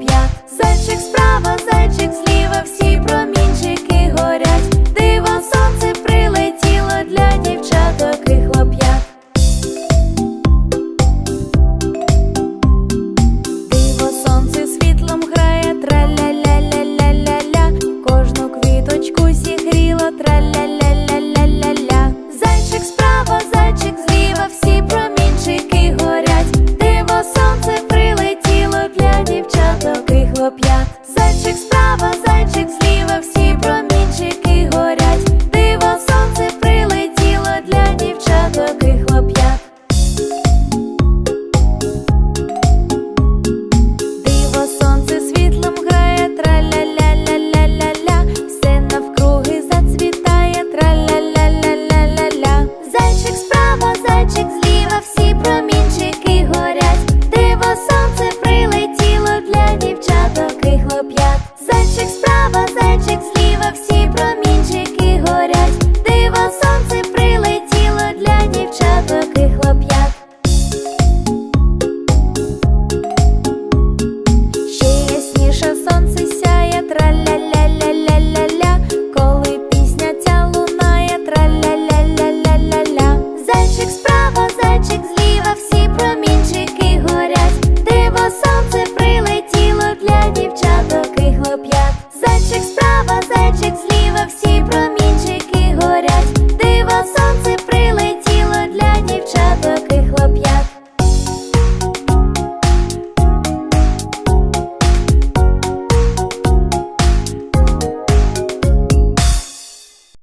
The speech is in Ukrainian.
п'ят. хлоп'ят, зайчик справа.